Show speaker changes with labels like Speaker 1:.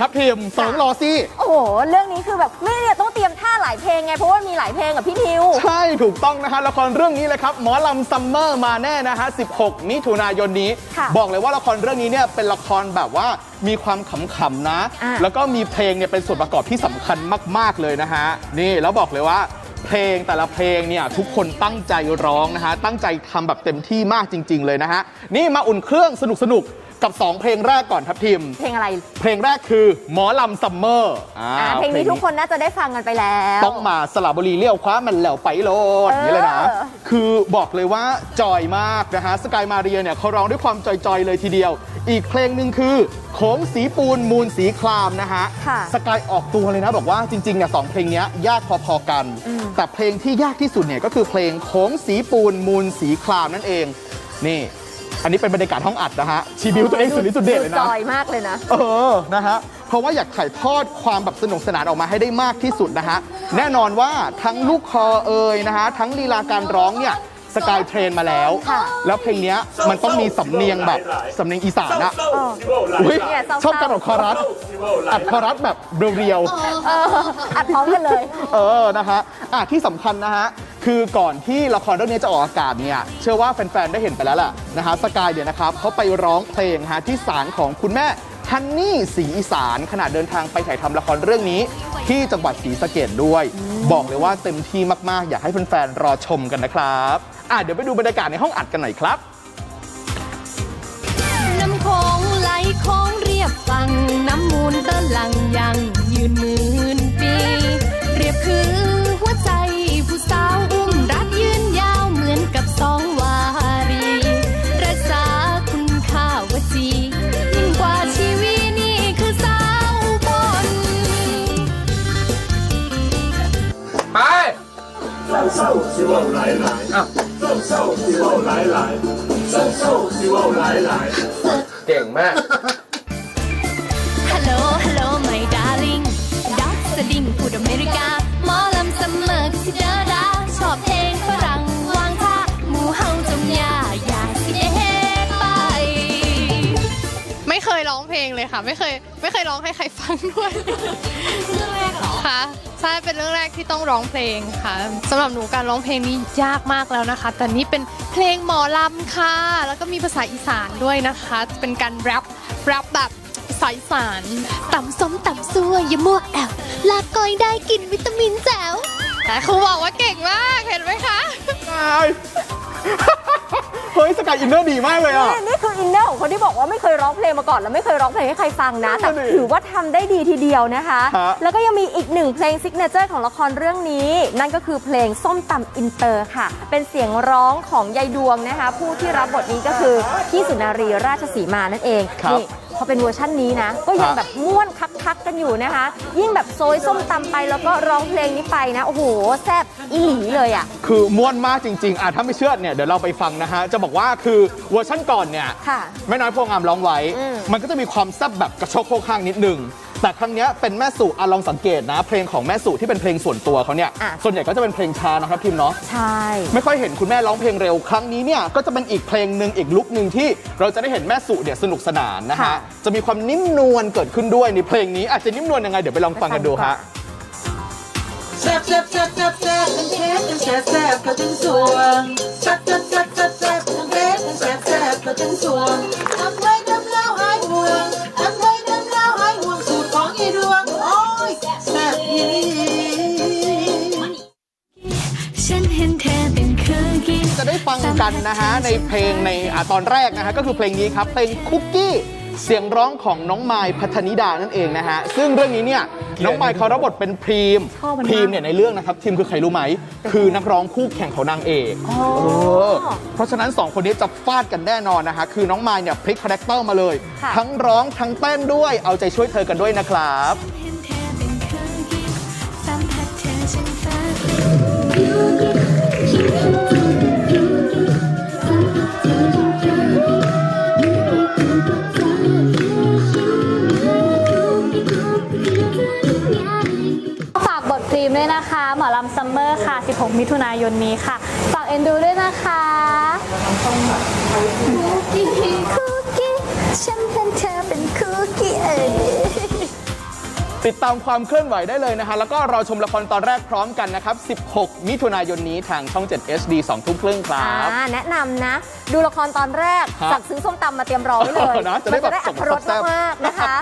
Speaker 1: ทัพทีมสองรอซี่
Speaker 2: โอ้โห เรื่องนี้คือแบบไม่เนี่ยต้องเตรียมท่าหลายเพลงไง เพราะว่ามีหลายเพลงกับพี่นิว
Speaker 1: ใช่ถูกต้องนะฮะละครเรื่องนี้เลยครับ หมอลำซัมเมอร์มาแน่นะฮะ 16 มิถุนายนนี้
Speaker 2: ค่ะ
Speaker 1: บอกเลยว่าละครเรื่องนี้เนี่ยเป็นละครแบบว่ามีความขำๆนะ
Speaker 2: อะ
Speaker 1: แล้วก็มีเพลงเนี่ยเป็นส่วนประกอบที่สำคัญมาก ๆเลยนะฮะ นี่แล้วบอกเลยว่าเพลงแต่ละเพลงเนี่ยทุกคนตั้งใจร้องนะฮะ ตั้งใจทำแบบเต็มที่มากจริง ๆ เลยนะฮะ นี่มาอุ่นเครื่องสนุกๆ กับ 2 เพลงแรกก่อนทัพทิม
Speaker 2: เพลงอะไร
Speaker 1: เพลงแรกคือหมอลำซัมเมอร์อ่า
Speaker 2: อ่าเพลงนี้ทุกคนน่าจะได้ฟังกันไปแล้ว
Speaker 1: ต้องมาสระบุรีเลี้ยวคว้ามันแล้วไปโลดอย่างนี้เลยนะ
Speaker 2: เออ
Speaker 1: คือบอกเลยว่าจอยมากนะฮะสกายมาเรียเนี่ยเขาร้องด้วยความจอย ๆ เลยทีเดียว อีกเพลงหนึ่งคือโขงสีปูนมูลสีครามนะฮะ
Speaker 2: ค่ะ
Speaker 1: สกายออกตัวเลยนะ บอกว่าจริงๆเนี่ยสองเพลงเนี้ยยากพอๆกัน แต่เพลงที่ยากที่สุดเนี่ยก็คือเพลงโขงสีปูนมูลสีครามนั่นเอง นี่ อันนี้เป็นบรรยากาศห้องอัดนะฮะชีบิวตัวเองสุดฤทธิ์สุดเด็ดเลย
Speaker 2: จ
Speaker 1: นะ
Speaker 2: อยมากเลยนะ
Speaker 1: เออ นะฮะ เพราะว่าอยากถ่ายทอดความแบบสนุกสนานออกมาให้ได้มากที่สุดนะฮะ แน่นอนว่าทั้งลูกคอเอ่ยนะฮะ ทั้งลีลาการร้องเนี่ย สกายเทรนมาแล้ว
Speaker 2: ค่ะ
Speaker 1: แล้วเพลงเนี้ยมันต้องมีสำเนียงแบบสำเนียงอีสานอะอุ้ย
Speaker 2: เนี่ยเศร้าๆ
Speaker 1: ชอบการออกคอรัส อัดคอรัสแบบเรียวๆ
Speaker 2: เอออัดพร้อมกันเลย
Speaker 1: เออ นะฮะอะที่สำคัญนะฮะ คือก่อนที่ละครเรื่องนี้จะออกอากาศเนี่ยเชื่อว่าแฟนๆได้เห็นไปแล้วแหละนะฮะสกายเนี่ยนะครับเขาไปร้องเพลงฮะที่ศาลของคุณแม่ฮันนี่สีอีสานขณะเดินทางไปถ่ายทำละครเรื่องนี้ ที่จังหวัดศรีสะเกดด้วย บอกเลยว่าเต็มที่มากๆ อยากให้แฟนๆรอชมกันนะครับอะเดี๋ยวไปดูบรรยากาศในห้องอัดกันหน่อยครับ
Speaker 3: น้ำคงไหลคงเรียบฟังน้ำมูลตะลังยังยืนมื่น เศ
Speaker 4: ร้าเศร้าสิเว่าหลายหลาย
Speaker 1: อะ
Speaker 4: เศร้าเศร้าสิเว่าหลายหลายเศร้าเศร้าสิเว่าหลายหลาย
Speaker 1: เก่งมาก
Speaker 3: ฮัลโหลฮัลโหล my darling ดักสดิงพูดอเมริกาหมอลำเสมอสิเดอดาชอบเพลงฝรั่งวางท่าหมู่เฮาจงยาอย่าสิเดไป
Speaker 5: ไม่เคยร้องเพลงเลยค่ะ ไม่เคย ไม่เคยร้องให้ใครฟังด้วย เรื่องแรกเหรอค่ะใช่เป็นเรื่องแรกที่ต้องร้องเพลงค่ะสำหรับหนูการร้องเพลงนี้ยากมากแล้วนะคะ แต่นี่เป็นเพลงหมอลำค่ะ แล้วก็มีภาษาอีสานด้วยนะคะ เป็นการแรปแรปแบบภาษาอีสานต่ำส้มต่ำซัวอย่ามั่วแอลลากก้อยได้กินวิตามินแจ๋วแต่ครูบอกว่าเก่งมากเห็นไหมคะ
Speaker 1: เฮ้ยสกายอินเนอร์ดีมากเลยอะ
Speaker 2: นี่นี่คืออินเนอร์ของคนที่บอกว่าไม่เคยร้องเพลงมาก่อน แล้วไม่เคยร้องเพลงให้ใครฟังนะ แต่
Speaker 1: นั่นดิ
Speaker 2: ถือว่าทำได้ดีทีเดียวนะคะ
Speaker 1: ฮะ
Speaker 2: แล้วก็ยังมีอีกหนึ่งเพลงซิกเนเจอร์ของละครเรื่องนี้ นั่นก็คือเพลงส้มตำอินเตอร์ค่ะ เป็นเสียงร้องของยายดวงนะคะ ผู้ที่รับบทนี้ก็คือพี่สุนารีราชสีมานั่นเอง
Speaker 1: ครับ
Speaker 2: นี่ พอเป็นเวอร์ชั่นนี้นะ ก็ยัง
Speaker 1: ฮะ
Speaker 2: แบบม่วนคักๆกันอยู่นะคะ ยิ่งแบบโซยส้มตำไปแล้วก็ร้องเพลงนี้ไปนะ โอ้โห แซ่บอีหลีเลยอะ
Speaker 1: คือม่วนมากจริงๆอะถ้าไม่เชื่อเนี่ยเดี๋ยวเราไปฟังนะฮะ จะบอกว่าคือเวอร์ชั่นก่อนเนี่ย
Speaker 2: ค่ะ
Speaker 1: แม่น้อยโพงามร้องไว้
Speaker 2: อืม
Speaker 1: มันก็จะมีความแซ่บแบบกระโชกโคกข้างนิดนึงแต่ครั้งเนี้ยเป็นแม่สุอะลองสังเกตนะ เพลงของแม่สุที่เป็นเพลงส่วนตัวเขาเนี่ย
Speaker 2: อะ
Speaker 1: ส่วนใหญ่ก็จะเป็นเพลงช้านะครับพิมเนาะ
Speaker 2: ใช่
Speaker 1: ไม่ค่อยเห็นคุณแม่ร้องเพลงเร็วครั้งนี้เนี่ยก็จะเป็นอีกเพลงหนึ่งอีกลุคหนึ่งที่เราจะได้เห็นแม่สุเนี่ยสนุกสนานนะฮะ
Speaker 2: ค่ะ
Speaker 1: จะมีความนิ่มนวลเกิดขึ้นด้วยในเพลงนี้อาจจะนิ่มนวลยังไงเดี๋ยวไปลองฟังกันดูฮะ
Speaker 6: แซ่บแซ่บแซ่บแซ่บแซ่บทั้งเทสทั้งแซ่บแซ่บก็ถึงสวงแซ่บแซ่บแซ่บแซ่บแซ่บทั้งเทสทั้งแซ่บแซ่บก็ถึงสวงทำไว้ด
Speaker 3: เห็นเธอเป็นคือกี้
Speaker 1: จะได้ฟังกันนะฮะในเพลงในอะตอนแรกนะฮะก็คือเพลงนี้ครับเพลงคุกกี้เสียงร้องของน้องไมายพัฒนิดานั่นเองนะฮะซึ่งเรื่องนี้เนี่ยน้องไมายเขารับบทเป็นพรีม
Speaker 2: ชอบมันมาก
Speaker 1: พรีมเนี่ยในเรื่องนะครับทีมคือใครรู้ไหม คือนักร้องคู่แข่งของนางเอกเออเพราะฉะนั้นสองคนนี้จะฟาดกันแน่นอนนะฮะคือน้องไมายเนี่ยพลิกคาแรคเตอร์มาเลย
Speaker 2: ค่ะ
Speaker 1: ทั้งร้องทั้งเต้นด้วยเอาใจช่วยเธอกันด้วยนะครับ
Speaker 7: ฝากบทพรีมด้วยนะคะ หมอลำซัมเมอร์ค่ะ 16 มิถุนายนนี้ค่ะ ฝากเอ็นดูด้วยนะคะคุกกี้คุกกี้ฉันเป็นเธอเป็นคุกกี้เออ
Speaker 1: ติดตามความเคลื่อนไหวได้เลยนะฮะแล้วก็รอชมละครตอนแรกพร้อมกันนะครับ 16 มิถุนายนนี้ทางช่อง 7 HD 2 ทุ่มครึ่งครับ
Speaker 2: อ่าแนะนำนะ ดูละครตอนแรก
Speaker 1: ครับ
Speaker 2: สั่งซื้อส้มตำมาเตรียมรอไว้เลย
Speaker 1: นะจะได้
Speaker 2: มันจะได้
Speaker 1: แบบ
Speaker 2: อัตรรส
Speaker 1: แซ่บๆ
Speaker 2: มากๆนะคะ